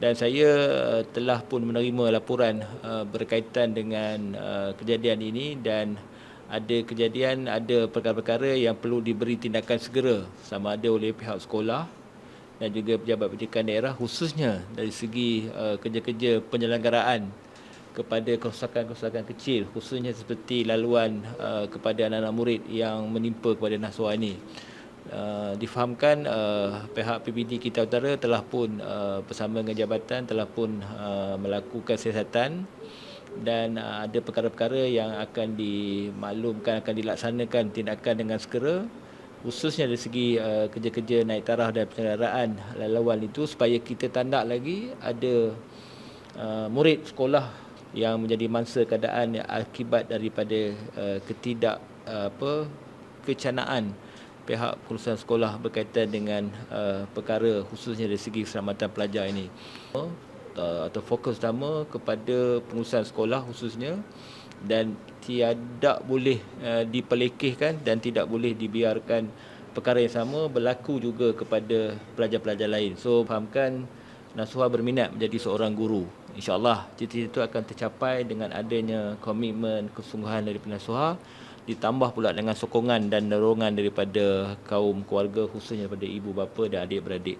dan saya uh, telah pun menerima laporan uh, berkaitan dengan uh, kejadian ini dan ada kejadian ada perkara-perkara yang perlu diberi tindakan segera sama ada oleh pihak sekolah dan juga pejabat pendidikan daerah khususnya dari segi kerja-kerja penyelenggaraan kepada kerosakan-kerosakan kecil khususnya seperti laluan kepada anak-anak murid yang menimpa kepada Nasuha ini. Uh, difahamkan uh, pihak PBD kita utara telah pun uh, bersama dengan jabatan telah pun uh, melakukan siasatan dan uh, ada perkara-perkara yang akan dimaklumkan akan dilaksanakan tindakan dengan segera khususnya dari segi uh, kerja-kerja naik taraf dan penyelenggaraan laluan itu supaya kita tandak lagi ada uh, murid sekolah yang menjadi mangsa keadaan akibat daripada uh, ketidak uh, apa kecanaan pihak pengurusan sekolah berkaitan dengan uh, perkara khususnya dari segi keselamatan pelajar ini. Uh, atau fokus utama kepada pengurusan sekolah khususnya dan tiada boleh uh, dipelekehkan dan tidak boleh dibiarkan perkara yang sama berlaku juga kepada pelajar-pelajar lain. So fahamkan Nasuha berminat menjadi seorang guru. InsyaAllah cita-cita itu akan tercapai dengan adanya komitmen kesungguhan dari Nasuha ditambah pula dengan sokongan dan dorongan daripada kaum keluarga khususnya daripada ibu bapa dan adik-beradik.